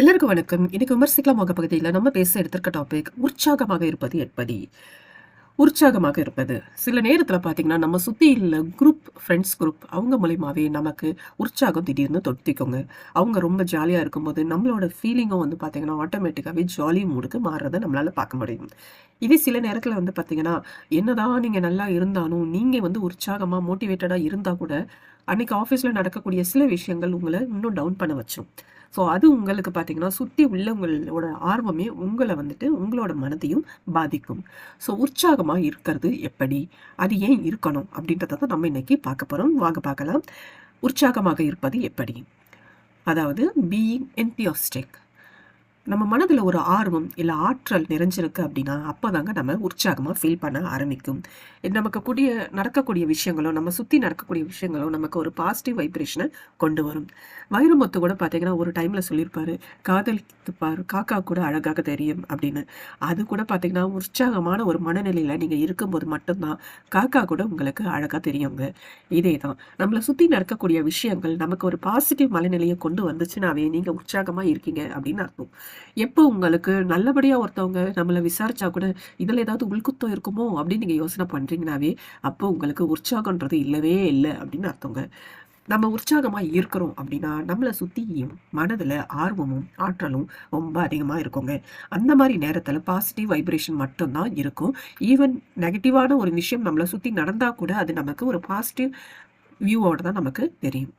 எல்லாருக்கும் வணக்கம். இன்னைக்கு விமர்சிக்கலாம் வகை பகுதியில் நம்ம பேச எடுத்திருக்க டாபிக் உற்சாகமாக இருப்பது எப்படி உற்சாகமாக இருப்பது. சில நேரத்தில் பார்த்தீங்கன்னா நம்ம சுற்றி உள்ள குரூப் ஃப்ரெண்ட்ஸ் குரூப் அவங்க மூலியமாகவே நமக்கு உற்சாகம் திடீர்னு தொட்டிக்கோங்க. அவங்க ரொம்ப ஜாலியாக இருக்கும்போது நம்மளோட ஃபீலிங்கும் வந்து பார்த்தீங்கன்னா ஆட்டோமேட்டிக்காகவே ஜாலி மூடுக்கு மாறுறதை நம்மளால் பார்க்க முடியும். இதே சில நேரத்தில் வந்து பார்த்தீங்கன்னா என்னதான் நீங்கள் நல்லா இருந்தாலும் நீங்கள் வந்து உற்சாகமாக மோட்டிவேட்டடாக இருந்தால் கூட அன்னைக்கு ஆஃபீஸில் நடக்கக்கூடிய சில விஷயங்கள் உங்களை இன்னும் டவுன் பண்ண வச்சிடும் ஸோ அது உங்களுக்கு பார்த்தீங்கன்னா சுற்றி உள்ளவங்களோட ஆர்வமே உங்களை வந்துட்டு உங்களோட மனதையும் பாதிக்கும். ஸோ உற்சாகமாக இருக்கிறது எப்படி? அது ஏன் இருக்கணும்? அப்படின்றத தான் நம்ம இன்னைக்கு பார்க்க போகிறோம் வாங்க பார்க்கலாம். உற்சாகமாக இருப்பது எப்படி? அதாவது பீயிங் என்தியோஸ்டிக் நம்ம மனதில் ஒரு ஆர்வம் இல்லை ஆற்றல் நிறைஞ்சிருக்கு அப்படின்னா அப்போ தாங்க நம்ம உற்சாகமாக ஃபீல் பண்ண ஆரம்பிக்கும். நமக்கு கூடிய நடக்கக்கூடிய விஷயங்களும் நம்ம சுற்றி நடக்கக்கூடிய விஷயங்களும் நமக்கு ஒரு பாசிட்டிவ் வைப்ரேஷனை கொண்டு வரும். வைரமுத்து கூட பார்த்தீங்கன்னா ஒரு டைமில் சொல்லியிருப்பாரு காதலித்துப்பார் காக்கா கூட அழகாக தெரியும் அப்படின்னு. அது கூட பார்த்தீங்கன்னா உற்சாகமான ஒரு மனநிலையில் நீங்கள் இருக்கும்போது மட்டும்தான் காக்கா கூட உங்களுக்கு அழகாக தெரியுங்க. இதே தான். நம்மளை சுற்றி நடக்கக்கூடிய விஷயங்கள் நமக்கு ஒரு பாசிட்டிவ் மனநிலையை கொண்டு வந்துச்சுனாவே நீங்கள் உற்சாகமாக இருக்கீங்க அப்படின்னு அர்த்தம். எப்போ உங்களுக்கு நல்லபடியாக ஒருத்தவங்க நம்மளை விசாரிச்சா கூட இதில் ஏதாவது உள்குத்தம் இருக்குமோ அப்படின்னு நீங்கள் யோசனை பண்ணுறீங்கனாவே அப்போ உங்களுக்கு உற்சாகன்றது இல்லவே இல்லை அப்படின்னு அர்த்தங்க. நம்ம உற்சாகமாக இருக்கிறோம் அப்படின்னா நம்மளை சுற்றியும் மனதில் ஆர்வமும் ஆற்றலும் ரொம்ப அதிகமாக இருக்குங்க. அந்த மாதிரி நேரத்தில் பாசிட்டிவ் வைப்ரேஷன் மட்டும்தான் இருக்கும். ஈவன் நெகட்டிவான ஒரு விஷயம் நம்மளை சுற்றி நடந்தால் கூட அது நமக்கு ஒரு பாசிட்டிவ் வியூவோடு தான் நமக்கு தெரியும்.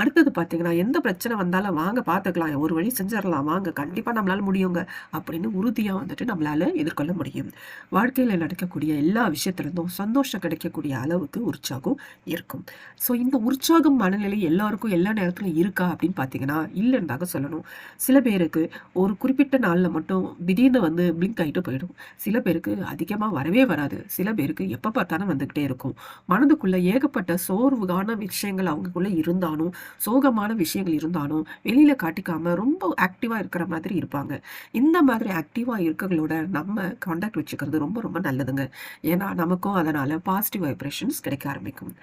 அடுத்தது பார்த்தீங்கன்னா எந்த பிரச்சனை வந்தாலும் வாங்க பார்த்துக்கலாம் ஒரு வழி செஞ்சிடலாம். வாங்க கண்டிப்பாக நம்மளால் முடியுங்க. அப்படின்னு உறுதியாக வந்துட்டு நம்மளால் எதிர்கொள்ள முடியும். வாழ்க்கையில் நடக்கக்கூடிய எல்லா விஷயத்துலேருந்தும் சந்தோஷம் கிடைக்கக்கூடிய அளவுக்கு உற்சாகம் இருக்கும். ஸோ இந்த உற்சாகம் மனநிலை எல்லாருக்கும் எல்லா நேரத்திலும் இருக்கா அப்படின்னு பார்த்தீங்கன்னா இல்லைன்னு தாங்க சொல்லணும். சில பேருக்கு ஒரு குறிப்பிட்ட நாளில் மட்டும் திடீர்னு வந்து பிளிங்க் ஆகிட்டு போயிடும். சில பேருக்கு அதிகமாக வரவே வராது. சில பேருக்கு எப்போ பார்த்தாலும் வந்துக்கிட்டே இருக்கும். மனதுக்குள்ளே ஏகப்பட்ட சோர்வுகான விஷயங்கள் அவங்களுக்குள்ளே இருந்தாலும் சோகமான விஷயங்கள் இருந்தாலும் வெளியில காட்டிக்காம ரொம்ப ஆக்டிவா இருக்கிற மாதிரி இருப்பாங்க. இந்த மாதிரி ஆக்டிவா இருக்கிறவங்களோட நம்ம காண்டாக்ட் வச்சுக்கிறது ரொம்ப ரொம்ப நல்லதுங்க. ஏன்னா நமக்கும் அதனால பாசிட்டிவ் வைப்ரேஷன்ஸ் கிடைக்க ஆரம்பிக்கும்.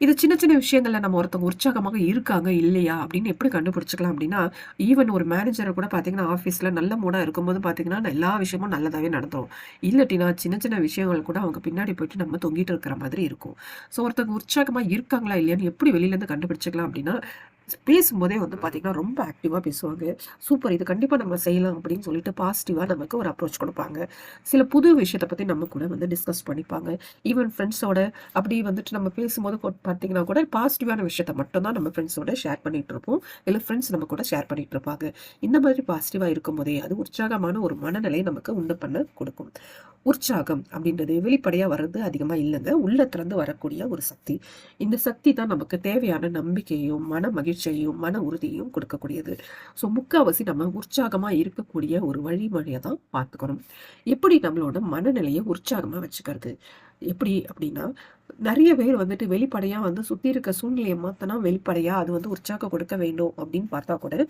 இது சின்ன சின்ன விஷயங்களில் நம்ம ஒருத்தவங்க உற்சாகமாக இருக்காங்க இல்லையா? அப்படின்னு எப்படி கண்டுபிடிச்சிக்கலாம் அப்படின்னா ஈவன் ஒரு மேனேஜரை கூட பார்த்தீங்கன்னா ஆஃபீஸில் நல்ல மூடாக இருக்கும்போது பார்த்தீங்கன்னா எல்லா விஷயமும் நல்லதாகவே நடத்தும் இல்லாட்டினா சின்ன சின்ன விஷயங்கள் கூட அவங்க பின்னாடி போயிட்டு நம்ம தொங்கிட்டு இருக்கிற மாதிரி இருக்கும். ஸோ ஒருத்தவங்க உற்சாகமாக இருக்காங்களா இல்லையான்னு எப்படி வெளியிலேருந்து கண்டுபிடிச்சிக்கலாம் அப்படின்னா பேசும்போதே வந்து பார்த்திங்கன்னா ரொம்ப ஆக்டிவாக பேசுவாங்க. சூப்பர் இது கண்டிப்பாக நம்ம செய்யலாம் அப்படின்னு சொல்லிட்டு பாசிட்டிவாக நமக்கு ஒரு அப்ரோச் கொடுப்பாங்க. சில புது விஷயத்தை பற்றி நம்ம கூட வந்து டிஸ்கஸ் பண்ணிப்பாங்க. ஈவன் ஃப்ரெண்ட்ஸோட அப்படி வந்துட்டு நம்ம பேசும்போது பார்த்தீங்கன்னா கூட பாசிட்டிவான விஷயத்த மட்டும்தான் நம்ம ஃப்ரெண்ட்ஸோட ஷேர் பண்ணிகிட்டு இருப்போம். இல்லை ஃப்ரெண்ட்ஸ் நம்ம கூட ஷேர் பண்ணிகிட்டு இருப்பாங்க. இந்த மாதிரி பாசிட்டிவாக இருக்கும்போதே அது உற்சாகமான ஒரு மனநிலையை நமக்கு உண்டு பண்ண கொடுக்கும். உற்சாகம் அப்படின்றது வெளிப்படையாக வர்றது அதிகமாக இல்லைங்க. உள்ளத்திலேருந்து வரக்கூடிய ஒரு சக்தி. இந்த சக்தி தான் நமக்கு தேவையான நம்பிக்கையும் மன மகிழ்ச்சியையும் மன உறுதியையும் கொடுக்கக்கூடியது. ஸோ முக்கால்வாசி நம்ம உற்சாகமாக இருக்கக்கூடிய ஒரு வழிமுறையை தான் பார்த்துக்கணும். எப்படி நம்மளோட மனநிலையை உற்சாகமாக வச்சுக்கிறது? எப்படி அப்படின்னா நிறைய பேர் வந்துட்டு வெளிப்படையாக வந்து சுற்றி இருக்க சூழ்நிலையை மாற்றினா வெளிப்படையாக அது வந்து உற்சாகம் கொடுக்க வேண்டும் அப்படின்னு பார்த்தா கூட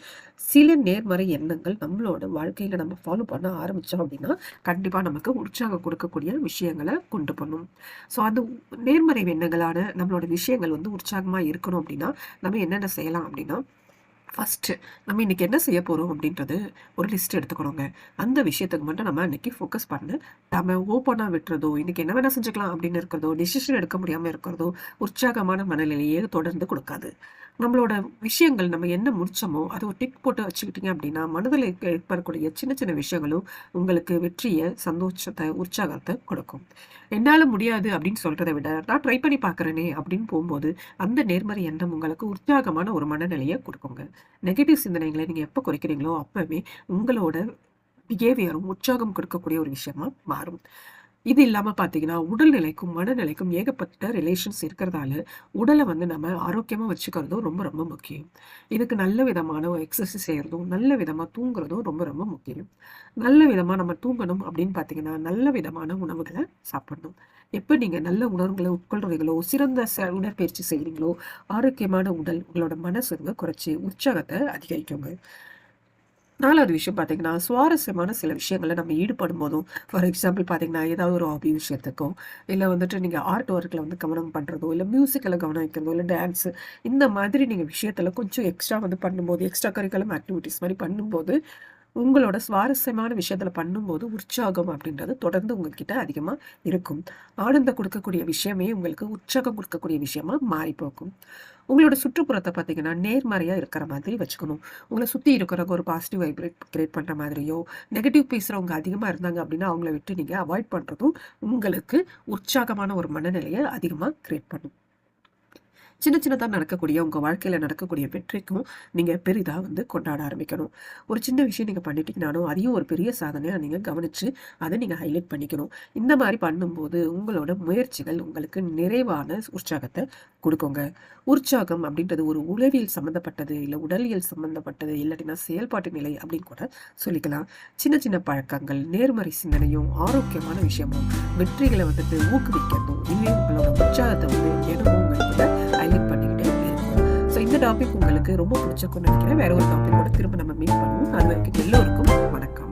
சில நேர்மறை எண்ணங்கள் நம்மளோட வாழ்க்கையில் நம்ம ஃபாலோ பண்ண ஆரம்பித்தோம் அப்படின்னா கண்டிப்பாக நமக்கு உற்சாகம் கொடுக்கக்கூடிய விஷயங்களை கொண்டு பண்ணும் ஸோ அந்த நேர்மறை எண்ணங்களான நம்மளோட விஷயங்கள் வந்து உற்சாகமாக இருக்கணும் அப்படின்னா நம்ம என்னென்ன செய்யலாம் அப்படின்னா ஃபஸ்ட்டு நம்ம இன்றைக்கி என்ன செய்ய போகிறோம் அப்படின்றது ஒரு லிஸ்ட் எடுத்துக்கணுங்க. அந்த விஷயத்துக்கு மட்டும் நம்ம அன்றைக்கி ஃபோக்கஸ் பண்ணு. நம்ம ஓப்பனாக விட்டுறதோ இன்றைக்கி என்ன வேணால் செஞ்சுக்கலாம் அப்படின்னு இருக்கிறதோ டிசிஷன் எடுக்க முடியாமல் இருக்கிறதோ உற்சாகமான மனநிலையே தொடர்ந்து கொடுக்காது. நம்மளோட விஷயங்கள் நம்ம என்ன முடிச்சோமோ அதை ஒரு டிக் போட்டு வச்சுக்கிட்டீங்க அப்படின்னா மனதில் ஏற்படக்கூடிய சின்ன சின்ன விஷயங்களும் உங்களுக்கு வெற்றியை சந்தோஷத்தை உற்சாகத்தை கொடுக்கும். என்னால் முடியாது அப்படின்னு சொல்கிறத விட நான் ட்ரை பண்ணி பார்க்குறேனே அப்படின்னு போகும்போது அந்த நேர்மறை எண்ணம் உங்களுக்கு உற்சாகமான ஒரு மனநிலையை கொடுக்குங்க. நெகட்டிவ் சிந்தனைகளை நீங்கள் எப்போ குறைக்கிறீங்களோ அப்போவே உங்களோட பிஹேவியரும் உற்சாகம் கொடுக்கக்கூடிய ஒரு விஷயமா மாறும். இது இல்லாமல் பார்த்தீங்கன்னா உடல்நிலைக்கும் மனநிலைக்கும் ஏகப்பட்ட ரிலேஷன்ஸ் இருக்கிறதால உடலை வந்து நம்ம ஆரோக்கியமாக வச்சுக்கிறதும் ரொம்ப ரொம்ப முக்கியம். இதுக்கு நல்ல விதமான எக்ஸசைஸ் செய்கிறதும் நல்ல விதமாக தூங்குறதும் ரொம்ப ரொம்ப முக்கியம். நல்ல விதமாக நம்ம தூங்கணும் அப்படின்னு பார்த்தீங்கன்னா நல்ல விதமான உணவுகளை சாப்பிடணும். எப்போ நீங்கள் நல்ல உணவுகளை உட்கொள்கிறீங்களோ சிறந்த ச உடற்பயிற்சி செய்கிறீங்களோ ஆரோக்கியமான உடல் உங்களோட மனசுங்க குறைச்சி உற்சாகத்தை அதிகரிக்குங்க. நாலாவது விஷயம் பார்த்தீங்கன்னா, சுவாரஸ்யமான சில விஷயங்களை நம்ம ஈடுபடும் போதும், ஃபார் எக்ஸாம்பிள் பார்த்தீங்கன்னா, ஏதாவது ஒரு ஹாபி விஷயத்துக்கோ, இல்லை வந்துட்டு நீங்கள் ஆர்ட் ஒர்க்கில் வந்து கவனம் பண்ணுறதோ இல்லை மியூசிக்கில் கவனம் வைக்கிறதோ, இல்லை டான்ஸு இந்த மாதிரி நீங்கள் விஷயத்தில் கொஞ்சம் எக்ஸ்ட்ரா வந்து பண்ணும்போது, எக்ஸ்ட்ரா கரிக்குலம் ஆக்டிவிட்டீஸ் மாதிரி பண்ணும்போது, உங்களோட சுவாரஸ்யமான விஷயத்தில் பண்ணும்போது, உற்சாகம் அப்படின்றது தொடர்ந்து உங்ககிட்ட அதிகமாக இருக்கும். ஆனந்தம் கொடுக்கக்கூடிய விஷயமே உங்களுக்கு உற்சாகம் கொடுக்கக்கூடிய விஷயமா மாறி போகும். உங்களோட சுற்றுப்புறத்தை பார்த்தீங்கன்னா, நேர்மறையாக இருக்கிற மாதிரி வச்சுக்கணும். உங்களை சுற்றி இருக்கிறவங்க ஒரு பாசிட்டிவ் வைப்ரேட் கிரியேட் பண்ணுற மாதிரியோ, நெகட்டிவ் பேசுகிறவங்க அதிகமாக இருந்தாங்க அப்படின்னா, அவங்கள விட்டு நீங்கள் அவாய்ட் பண்ணுறதும் உங்களுக்கு உற்சாகமான ஒரு மனநிலையை அதிகமாக கிரியேட் பண்ணும். சின்ன சின்னதாக நடக்கக்கூடிய உங்கள் வாழ்க்கையில் நடக்கக்கூடிய வெற்றிக்கும் நீங்கள் பெரிதாக வந்து கொண்டாட ஆரம்பிக்கணும். ஒரு சின்ன விஷயம் நீங்கள் பண்ணிட்டீங்கனாலும், அதையும் ஒரு பெரிய சாதனையாக நீங்கள் கவனித்து அதை நீங்கள் ஹைலைட் பண்ணிக்கணும். இந்த மாதிரி பண்ணும்போது, உங்களோட முயற்சிகள் உங்களுக்கு நிறைவான உற்சாகத்தை கொடுக்குங்க உற்சாகம் அப்படின்றது ஒரு உளவியல் சம்மந்தப்பட்டது, இல்லை உடலியல் சம்மந்தப்பட்டது, இல்லாட்டினா செயல்பாட்டு நிலை அப்படின்னு கூட சொல்லிக்கலாம். சின்ன சின்ன பழக்கங்கள், நேர்மறை சிந்தனையும், ஆரோக்கியமான விஷயமும், வெற்றிகளை வந்துட்டு ஊக்குவிக்கிறதும், இதுவே உங்களோட உற்சாகத்தை வந்து தினமும் டாபிக் உங்களுக்கு ரொம்ப பிடிச்சிருக்கும்னு நினைக்கிறேன் வேற ஒரு டாபிக்கோட திரும்ப நம்ம மீட் பண்ணுவோம். அதுவரைக்கும் எல்லோருக்கும் வணக்கம்.